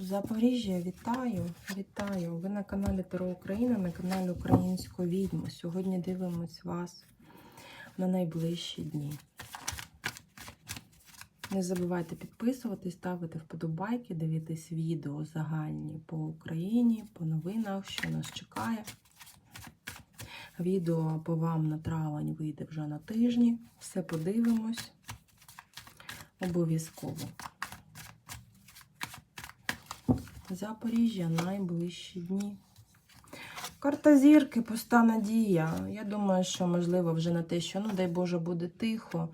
Запоріжжя, вітаю, вітаю. Ви на каналі Таро Україна, на каналі Української відьми. Сьогодні дивимось вас на найближчі дні. Не забувайте підписуватись, ставити вподобайки, дивитись відео загальні по Україні, по новинах, що нас чекає. Відео по вам на травень вийде вже на тижні. Все подивимось. Обов'язково. Запоріжжя найближчі дні. Карта зірки, пуста надія. Я думаю, що можливо вже на те, що, ну дай Боже, буде тихо.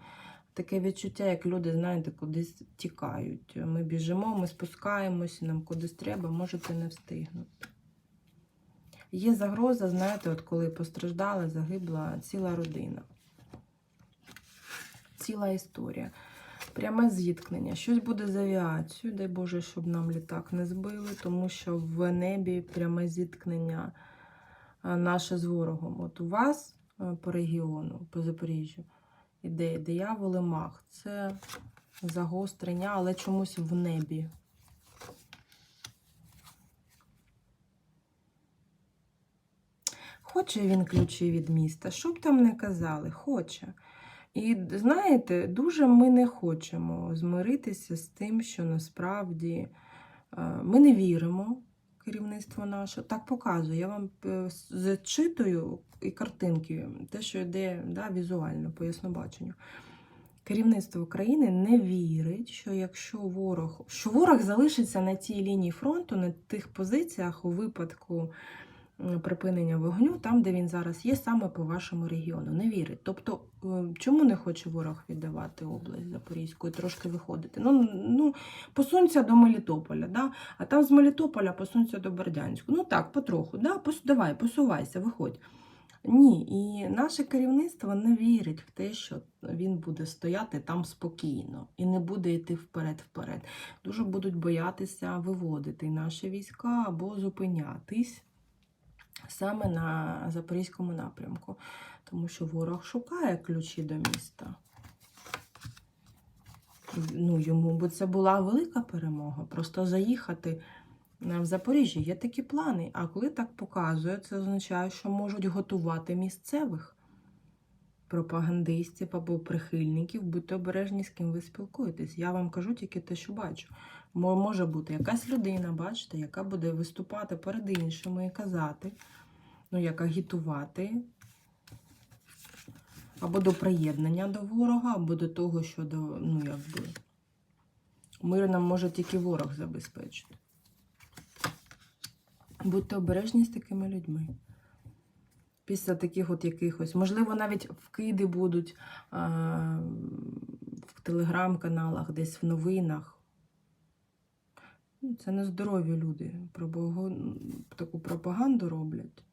Таке відчуття, як люди, знаєте, кудись тікають. Ми біжимо, ми спускаємось, нам кудись треба, можете не встигнути. Є загроза, знаєте, от коли постраждала, загибла ціла родина. Ціла історія. Пряме зіткнення. Щось буде з авіацією. Дай Боже, щоб нам літак не збили, тому що в небі пряме зіткнення наше з ворогом. От у вас по регіону, по Запоріжжю, іде диявол і мах. Це загострення, але чомусь в небі. Хоче він ключі від міста, що б там не казали, хоче. І знаєте, дуже ми не хочемо змиритися з тим, що насправді ми не віримо керівництво наше. Так показує. Я вам е, зачитую і картинки, те, що йде да, візуально, по яснобаченню. Керівництво України не вірить, що якщо ворог, що ворог залишиться на тій лінії фронту, на тих позиціях у випадку припинення вогню, там, де він зараз є, саме по вашому регіону. Не вірить. Тобто, е, чому не хоче ворог віддавати область Запорізьку і трошки виходити? Ну, ну посунься до Мелітополя, да? а там з Мелітополя посунься до Бердянську. Ну так, потроху, да? Давай, посувайся, виходь. Ні, і наше керівництво не вірить в те, що він буде стояти там спокійно і не буде йти вперед-вперед. Дуже будуть боятися виводити наші війська або зупинятись саме на Запорізькому напрямку, тому що ворог шукає ключі до міста. Ну, йому би це була велика перемога. Просто заїхати в Запоріжжя є такі плани. А коли так показує, це означає, що можуть готувати місцевих пропагандистів або прихильників, будьте обережні, з ким ви спілкуєтесь. Я вам кажу тільки те, що бачу. Може бути якась людина, бачите, яка буде виступати перед іншими і казати, ну, як агітувати. Або до приєднання до ворога, або до того, що до, ну, якби, мир нам може тільки ворог забезпечити. Будьте обережні з такими людьми. Після таких от якихось, можливо, навіть вкиди будуть в телеграм-каналах, десь в новинах. Ну, Це нездорові люди. Таку пропаганду роблять.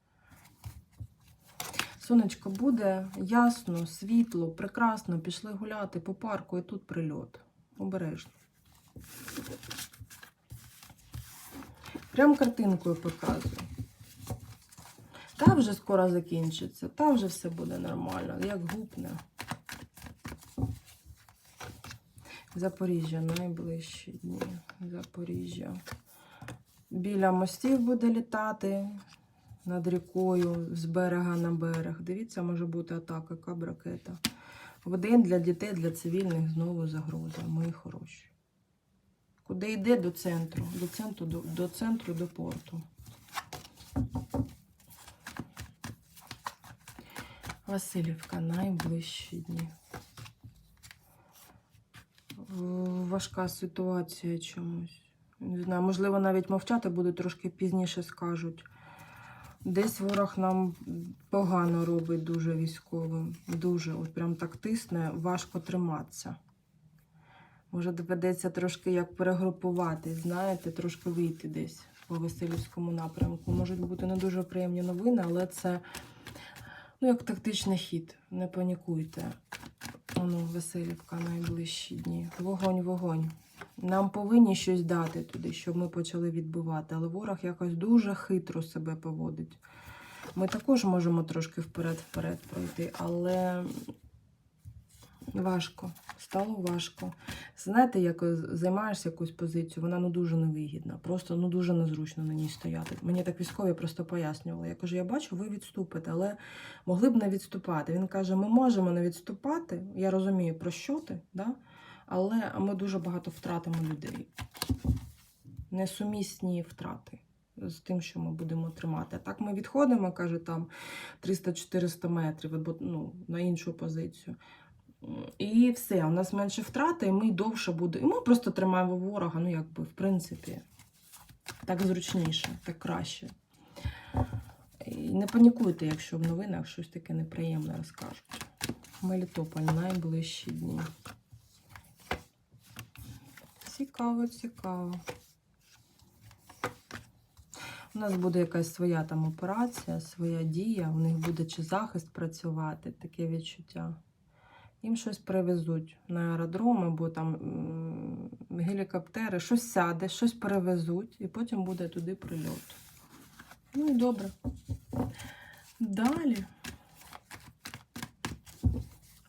Сонечко буде ясно, світло, прекрасно. Пішли гуляти по парку і тут прильот. Обережно. Прям картинкою показую. Та вже скоро закінчиться, та вже все буде нормально, як гупне. Запоріжжя найближчі дні. Запоріжжя. Біля мостів буде літати над рікою з берега на берег. Дивіться, може бути атака кабракета. В день для дітей, для цивільних знову загроза. Мої хороші. Куди йде до центру? До центру, до, до центру, до порту. Васильівка найближчі дні. Важка ситуація чомусь. Не знаю, можливо, навіть мовчати будуть трошки пізніше скажуть. Десь ворог нам погано робить дуже військовим. Дуже, от прям так тисне, важко триматися. Може, доведеться трошки як перегрупувати, знаєте, трошки вийти десь по Васильівському напрямку. Можуть бути не дуже приємні новини, але це ну, як тактичний хід. Не панікуйте. Ну, Васильівка найближчі дні. Вогонь, вогонь. Нам повинні щось дати туди, щоб ми почали відбивати, але ворог якось дуже хитро себе поводить. Ми також можемо трошки вперед-вперед пройти, але Важко, стало важко. Знаєте, як е, займаєшся якусь позицію, вона ну дуже невигідна, просто ну дуже незручно на ній стояти. Мені так військові просто пояснювали. Я кажу, я бачу, ви відступите, але могли б не відступати. Він каже: ми можемо не відступати. Я розумію, про що ти, да? але ми дуже багато втратимо людей. Несумісні втрати з тим, що ми будемо тримати. Так ми відходимо, каже, там 300-400 метрів або ну, на іншу позицію. І все, у нас менше втрати, і ми довше буде. І ми просто тримаємо ворога, ну якби, в принципі, так зручніше, так краще. І не панікуйте, якщо в новинах щось таке неприємне розкажуть. Мелітополь найближчі дні. Цікаво, цікаво. У нас буде якась своя там операція, своя дія, у них буде чи захист працювати, таке відчуття. Їм щось привезуть на аеродром, або там гелікоптери, щось сяде, щось перевезуть, і потім буде туди прильот. Ну і добре. Далі.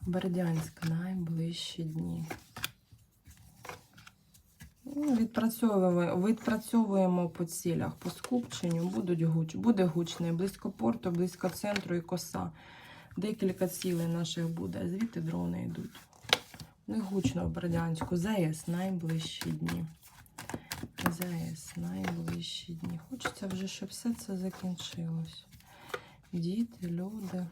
Бердянськ найближчі дні. Ну, Відпрацьовуємо, відпрацьовуємо по цілях, по скупченню, будуть гуч, буде гучний, близько порту, близько центру і коса. Декілька цілей наших буде, а звідти дрони йдуть. Не гучно в Бердянську. ЗАЕС найближчі дні. ЗАЕС найближчі дні. Хочеться вже, щоб все це закінчилось. Діти, люди.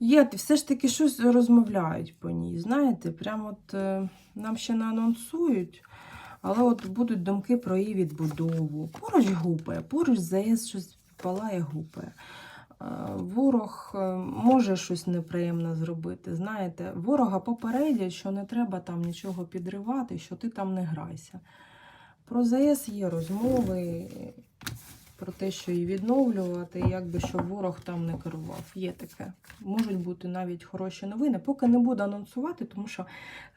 Є, все ж таки щось розмовляють по ній. Знаєте, прямо от е, нам ще не анонсують, але от будуть думки про її відбудову. Поруч гупає, поруч ЗАЕС щось палає гупає. Е, Ворог е, може щось неприємне зробити. Знаєте, ворога попередять, що не треба там нічого підривати, що ти там не грайся. Про ЗАЕС є розмови про те, що її відновлювати, якби щоб ворог там не керував. Є таке. Можуть бути навіть хороші новини. Поки не буду анонсувати, тому що,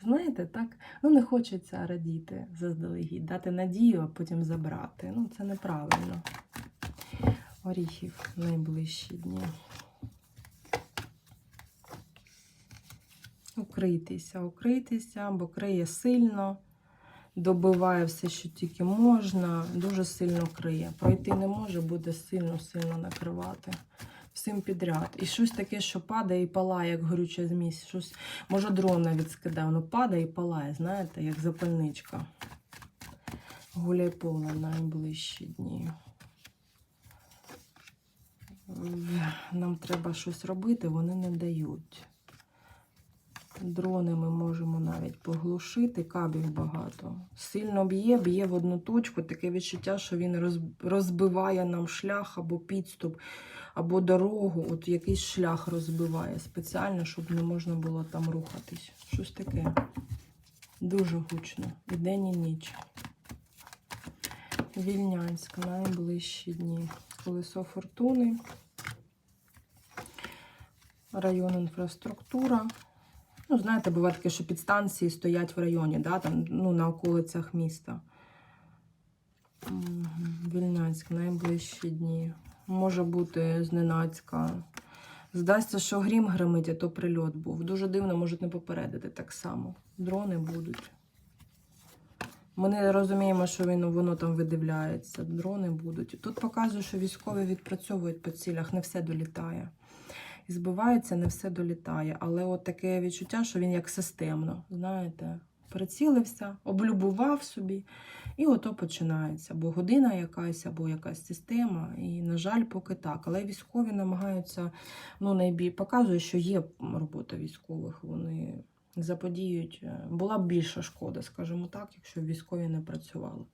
знаєте, так ну не хочеться радіти заздалегідь, дати надію, а потім забрати. Ну, це неправильно. Оріхів найближчі дні. Укрийтеся, укрийтеся, бо криє сильно, добиває все, що тільки можна, дуже сильно криє. Пройти не може, буде сильно-сильно накривати. Всім підряд. І щось таке, що падає і палає, як горюча змісь. Щось, може, дрон навіть скидає, воно падає і палає, знаєте, як запальничка. Гуляй поле найближчі дні. Нам треба щось робити, вони не дають. Дрони ми можемо навіть поглушити, кабів багато. Сильно б'є, б'є в одну точку. Таке відчуття, що він розбиває нам шлях або підступ, або дорогу. От якийсь шлях розбиває спеціально, щоб не можна було там рухатись. Щось таке. Дуже гучно. І день, і ніч. Вільнянськ, найближчі дні. Колесо фортуни. Район інфраструктура. Ну, знаєте, буває таке, що підстанції стоять в районі, да, там, ну, на околицях міста. Вільнянськ, найближчі дні. Може бути зненацька. Здасться, що грім гримить, а то прильот був. Дуже дивно, можуть не попередити так само. Дрони будуть. Ми не розуміємо, що він, воно там видивляється. Дрони будуть. Тут показує, що військові відпрацьовують по цілях, не все долітає. І збивається, не все долітає. Але от таке відчуття, що він як системно, знаєте, прицілився, облюбував собі, і ото починається. Або година якась, або якась система. І, на жаль, поки так. Але військові намагаються, ну, найбіль... показує, що є робота військових. Вони заподіють. е, Була б більша шкода, скажімо так, якщо військові не працювали.